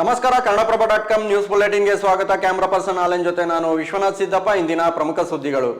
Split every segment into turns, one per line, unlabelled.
ನಮಸ್ಕಾರ, Kannadaprabha dot com news ಬುಲೆಟಿನ್ಗೆ ಸ್ವಾಗತ. ಕ್ಯಾಮ್ರಾ ಪರ್ಸನ್ ಆಲೆನ್ ಜೊತೆ ನಾನು ವಿಶ್ವನಾಥ್ ಸಿದ್ದಪ್ಪ. ಇಂದಿನ ಪ್ರಮುಖ ಸುದ್ದಿಗಳು.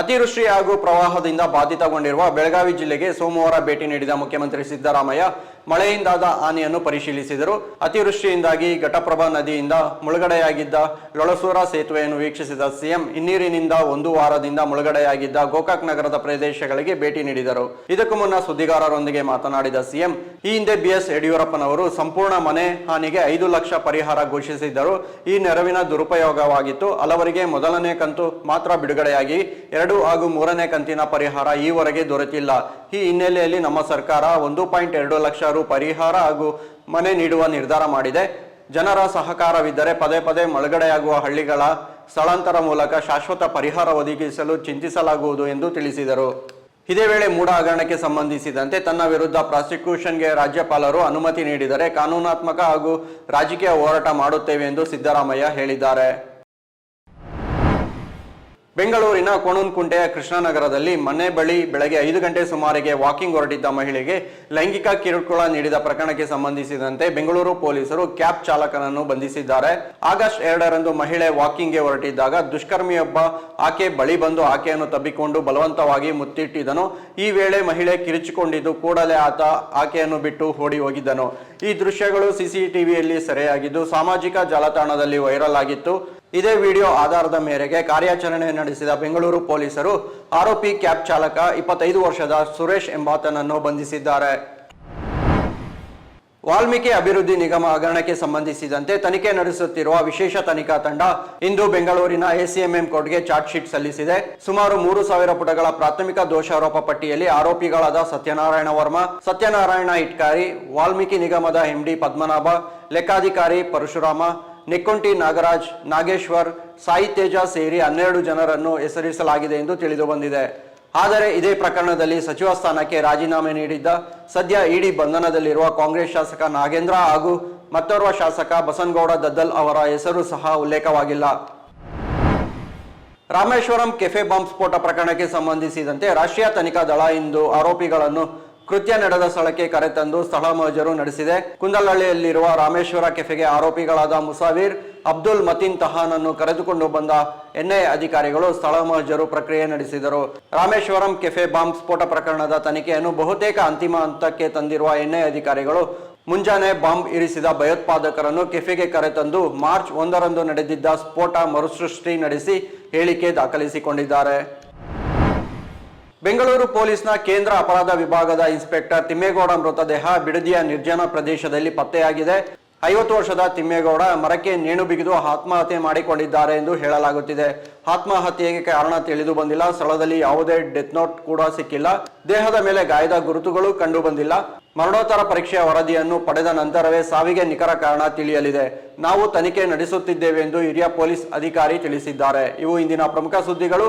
ಅತಿವೃಷ್ಟಿ ಹಾಗೂ ಪ್ರವಾಹದಿಂದ ಬಾಧಿತಗೊಂಡಿರುವ ಬೆಳಗಾವಿ ಜಿಲ್ಲೆಗೆ ಸೋಮವಾರ ಭೇಟಿ ನೀಡಿದ ಮುಖ್ಯಮಂತ್ರಿ ಸಿದ್ದರಾಮಯ್ಯ ಮಳೆಯಿಂದಾದ ಹಾನಿಯನ್ನು ಪರಿಶೀಲಿಸಿದರು. ಅತಿವೃಷ್ಟಿಯಿಂದಾಗಿ ಘಟಪ್ರಭಾ ನದಿಯಿಂದ ಮುಳುಗಡೆಯಾಗಿದ್ದ ಲೊಳಸೂರ ಸೇತುವೆಯನ್ನು ವೀಕ್ಷಿಸಿದ ಸಿಎಂ ಇನ್ನೀರಿನಿಂದ ಒಂದು ವಾರದಿಂದ ಮುಳುಗಡೆಯಾಗಿದ್ದ ಗೋಕಾಕ್ ನಗರದ ಪ್ರದೇಶಗಳಿಗೆ ಭೇಟಿ ನೀಡಿದರು. ಇದಕ್ಕೂ ಮುನ್ನ ಸುದ್ದಿಗಾರರೊಂದಿಗೆ ಮಾತನಾಡಿದ ಸಿಎಂ, ಈ ಹಿಂದೆ ಬಿಎಸ್ ಯಡಿಯೂರಪ್ಪನವರು ಸಂಪೂರ್ಣ ಮನೆ ಹಾನಿಗೆ ಐದು ಲಕ್ಷ ಪರಿಹಾರ ಘೋಷಿಸಿದ್ದರು. ಈ ನೆರವಿನ ದುರುಪಯೋಗವಾಗಿತ್ತು. ಹಲವರಿಗೆ ಮೊದಲನೇ ಕಂತು ಮಾತ್ರ ಬಿಡುಗಡೆಯಾಗಿ, ಎರಡು ಹಾಗೂ ಮೂರನೇ ಕಂತಿನ ಪರಿಹಾರ ಈವರೆಗೆ ದೊರೆತಿಲ್ಲ. ಈ ಹಿನ್ನೆಲೆಯಲ್ಲಿ ನಮ್ಮ ಸರ್ಕಾರ ಒಂದು ಪಾಯಿಂಟ್ ಎರಡು ಲಕ್ಷ ರು ಪರಿಹಾರ ಹಾಗೂ ಮನೆ ನೀಡುವ ನಿರ್ಧಾರ ಮಾಡಿದೆ. ಜನರ ಸಹಕಾರವಿದ್ದರೆ ಪದೇ ಪದೇ ಮಳುಗಡೆಯಾಗುವ ಹಳ್ಳಿಗಳ ಸ್ಥಳಾಂತರ ಮೂಲಕ ಶಾಶ್ವತ ಪರಿಹಾರ ಒದಗಿಸಲು ಚಿಂತಿಸಲಾಗುವುದು ಎಂದು ತಿಳಿಸಿದರು. ಇದೇ ವೇಳೆ ಮೂಡ ಹಗರಣಕ್ಕೆ ಸಂಬಂಧಿಸಿದಂತೆ ತನ್ನ ವಿರುದ್ಧ ಪ್ರಾಸಿಕ್ಯೂಷನ್ಗೆ ರಾಜ್ಯಪಾಲರು ಅನುಮತಿ ನೀಡಿದರೆ ಕಾನೂನಾತ್ಮಕ ಹಾಗೂ ರಾಜಕೀಯ ಹೋರಾಟ ಮಾಡುತ್ತೇವೆ ಎಂದು ಸಿದ್ದರಾಮಯ್ಯ ಹೇಳಿದ್ದಾರೆ. ಬೆಂಗಳೂರಿನ ಕೋಣನ್ಕುಂಟೆಯ ಕೃಷ್ಣನಗರದಲ್ಲಿ ಮನೆ ಬಳಿ ಬೆಳಗ್ಗೆ ಐದು ಗಂಟೆ ಸುಮಾರಿಗೆ ವಾಕಿಂಗ್ ಹೊರಟಿದ್ದ ಮಹಿಳೆಗೆ ಲೈಂಗಿಕ ಕಿರುಕುಳ ನೀಡಿದ ಪ್ರಕರಣಕ್ಕೆ ಸಂಬಂಧಿಸಿದಂತೆ ಬೆಂಗಳೂರು ಪೊಲೀಸರು ಕ್ಯಾಬ್ ಚಾಲಕನನ್ನು ಬಂಧಿಸಿದ್ದಾರೆ. ಆಗಸ್ಟ್ ಎರಡರಂದು ಮಹಿಳೆ ವಾಕಿಂಗ್ಗೆ ಹೊರಟಿದ್ದಾಗ ದುಷ್ಕರ್ಮಿಯೊಬ್ಬ ಆಕೆ ಬಳಿ ಬಂದು ಆಕೆಯನ್ನು ತಬ್ಬಿಕೊಂಡು ಬಲವಂತವಾಗಿ ಮುತ್ತಿಟ್ಟಿದ್ದನು. ಈ ವೇಳೆ ಮಹಿಳೆ ಕಿರಿಚಿಕೊಂಡಿದ್ದು ಕೂಡಲೇ ಆತ ಆಕೆಯನ್ನು ಬಿಟ್ಟು ಓಡಿ ಹೋಗಿದ್ದನು. ಈ ದೃಶ್ಯಗಳು ಸಿಸಿಟಿವಿಯಲ್ಲಿ ಸೆರೆಯಾಗಿದ್ದು, ಸಾಮಾಜಿಕ ಜಾಲತಾಣದಲ್ಲಿ ವೈರಲ್ ಆಗಿತ್ತು. ಇದೇ ವಿಡಿಯೋ ಆಧಾರದ ಮೇರೆಗೆ ಕಾರ್ಯಾಚರಣೆ ನಡೆಸಿದ ಬೆಂಗಳೂರು ಪೊಲೀಸರು ಆರೋಪಿ ಕ್ಯಾಬ್ ಚಾಲಕ ಇಪ್ಪತ್ತೈದು ವರ್ಷದ ಸುರೇಶ್ ಎಂಬಾತನನ್ನು ಬಂಧಿಸಿದ್ದಾರೆ. ವಾಲ್ಮೀಕಿ ಅಭಿವೃದ್ಧಿ ನಿಗಮ ಹಗರಣಕ್ಕೆ ಸಂಬಂಧಿಸಿದಂತೆ ತನಿಖೆ ನಡೆಸುತ್ತಿರುವ ವಿಶೇಷ ತನಿಖಾ ತಂಡ ಇಂದು ಬೆಂಗಳೂರಿನ ಎಸಿಎಂಎಂ ಕೋರ್ಟ್ಗೆ ಚಾರ್ಜ್ ಶೀಟ್ ಸಲ್ಲಿಸಿದೆ. ಸುಮಾರು ಮೂರು ಸಾವಿರ ಪುಟಗಳ ಪ್ರಾಥಮಿಕ ದೋಷಾರೋಪ ಪಟ್ಟಿಯಲ್ಲಿ ಆರೋಪಿಗಳಾದ ಸತ್ಯನಾರಾಯಣ ವರ್ಮ, ಸತ್ಯನಾರಾಯಣ ಇಟ್ಕಾರಿ, ವಾಲ್ಮೀಕಿ ನಿಗಮದ ಎಂಡಿ ಪದ್ಮನಾಭ, ಲೆಕ್ಕಾಧಿಕಾರಿ ಪರಶುರಾಮ ನೆಕ್ಕೊಂಟಿ ನಾಗರಾಜ್, ನಾಗೇಶ್ವರ್, ಸಾಯಿ ತೇಜ ಸೇರಿ ಹನ್ನೆರಡು ಜನರನ್ನು ಹೆಸರಿಸಲಾಗಿದೆ ಎಂದು ತಿಳಿದು ಬಂದಿದೆ. ಆದರೆ ಇದೇ ಪ್ರಕರಣದಲ್ಲಿ ಸಚಿವ ಸ್ಥಾನಕ್ಕೆ ರಾಜೀನಾಮೆ ನೀಡಿದ್ದ ಸದ್ಯ ಇಡಿ ಬಂಧನದಲ್ಲಿರುವ ಕಾಂಗ್ರೆಸ್ ಶಾಸಕ ನಾಗೇಂದ್ರ ಹಾಗೂ ಮತ್ತೋರ್ವ ಶಾಸಕ ಬಸನ್ಗೌಡ ದದ್ದಲ್ ಅವರ ಹೆಸರು ಸಹ ಉಲ್ಲೇಖವಾಗಿಲ್ಲ. ರಾಮೇಶ್ವರಂ ಕೆಫೆ ಬಾಂಬ್ ಸ್ಫೋಟ ಪ್ರಕರಣಕ್ಕೆ ಸಂಬಂಧಿಸಿದಂತೆ ರಾಷ್ಟ್ರೀಯ ತನಿಖಾ ದಳ ಇಂದು ಆರೋಪಿಗಳನ್ನು ಕೃತ್ಯ ನಡೆದ ಸ್ಥಳಕ್ಕೆ ಕರೆತಂದು ಸ್ಥಳ ಮೋಜರು ನಡೆಸಿದೆ. ಕುಂದಲಹಳ್ಳಿಯಲ್ಲಿರುವ ರಾಮೇಶ್ವರ ಕೆಫೆಗೆ ಆರೋಪಿಗಳಾದ ಮುಸಾವೀರ್, ಅಬ್ದುಲ್ ಮತೀನ್ ತಹಾನನ್ನು ಕರೆದುಕೊಂಡು ಬಂದ ಎನ್ಐಎ ಅಧಿಕಾರಿಗಳು ಸ್ಥಳ ಮೋಜರು ಪ್ರಕ್ರಿಯೆ ನಡೆಸಿದರು. ರಾಮೇಶ್ವರಂ ಕೆಫೆ ಬಾಂಬ್ ಸ್ಫೋಟ ಪ್ರಕರಣದ ತನಿಖೆಯನ್ನು ಬಹುತೇಕ ಅಂತಿಮ ಹಂತಕ್ಕೆ ತಂದಿರುವ ಎನ್ಐಎ ಅಧಿಕಾರಿಗಳು ಮುಂಜಾನೆ ಬಾಂಬ್ ಇರಿಸಿದ ಭಯೋತ್ಪಾದಕರನ್ನು ಕೆಫೆಗೆ ಕರೆತಂದು ಮಾರ್ಚ್ ಒಂದರಂದು ನಡೆದಿದ್ದ ಸ್ಫೋಟ ಮರುಸೃಷ್ಟಿ ನಡೆಸಿ ಹೇಳಿಕೆ ದಾಖಲಿಸಿಕೊಂಡಿದ್ದಾರೆ. ಬೆಂಗಳೂರು ಪೊಲೀಸ್ನ ಕೇಂದ್ರ ಅಪರಾಧ ವಿಭಾಗದ ಇನ್ಸ್ಪೆಕ್ಟರ್ ತಿಮ್ಮೇಗೌಡ ಮೃತದೇಹ ಬಿಡದಿಯ ನಿರ್ಜನ ಪ್ರದೇಶದಲ್ಲಿ ಪತ್ತೆಯಾಗಿದೆ. ಐವತ್ತು ವರ್ಷದ ತಿಮ್ಮೇಗೌಡ ಮರಕ್ಕೆ ನೇಣು ಬಿಗಿದು ಆತ್ಮಹತ್ಯೆ ಮಾಡಿಕೊಂಡಿದ್ದಾರೆ ಎಂದು ಹೇಳಲಾಗುತ್ತಿದೆ. ಆತ್ಮಹತ್ಯೆಗೆ ಕಾರಣ ತಿಳಿದು ಬಂದಿಲ್ಲ. ಸ್ಥಳದಲ್ಲಿ ಯಾವುದೇ ಡೆತ್ ನೋಟ್ ಕೂಡ ಸಿಕ್ಕಿಲ್ಲ. ದೇಹದ ಮೇಲೆ ಗಾಯದ ಗುರುತುಗಳು ಕಂಡು ಬಂದಿಲ್ಲ. ಮರಣೋತ್ತರ ಪರೀಕ್ಷೆಯ ವರದಿಯನ್ನು ಪಡೆದ ನಂತರವೇ ಸಾವಿಗೆ ನಿಖರ ಕಾರಣ ತಿಳಿಯಲಿದೆ. ನಾವು ತನಿಖೆ ನಡೆಸುತ್ತಿದ್ದೇವೆ ಎಂದು ಹಿರಿಯ ಪೊಲೀಸ್ ಅಧಿಕಾರಿ ತಿಳಿಸಿದ್ದಾರೆ. ಇವು ಇಂದಿನ ಪ್ರಮುಖ ಸುದ್ದಿಗಳು.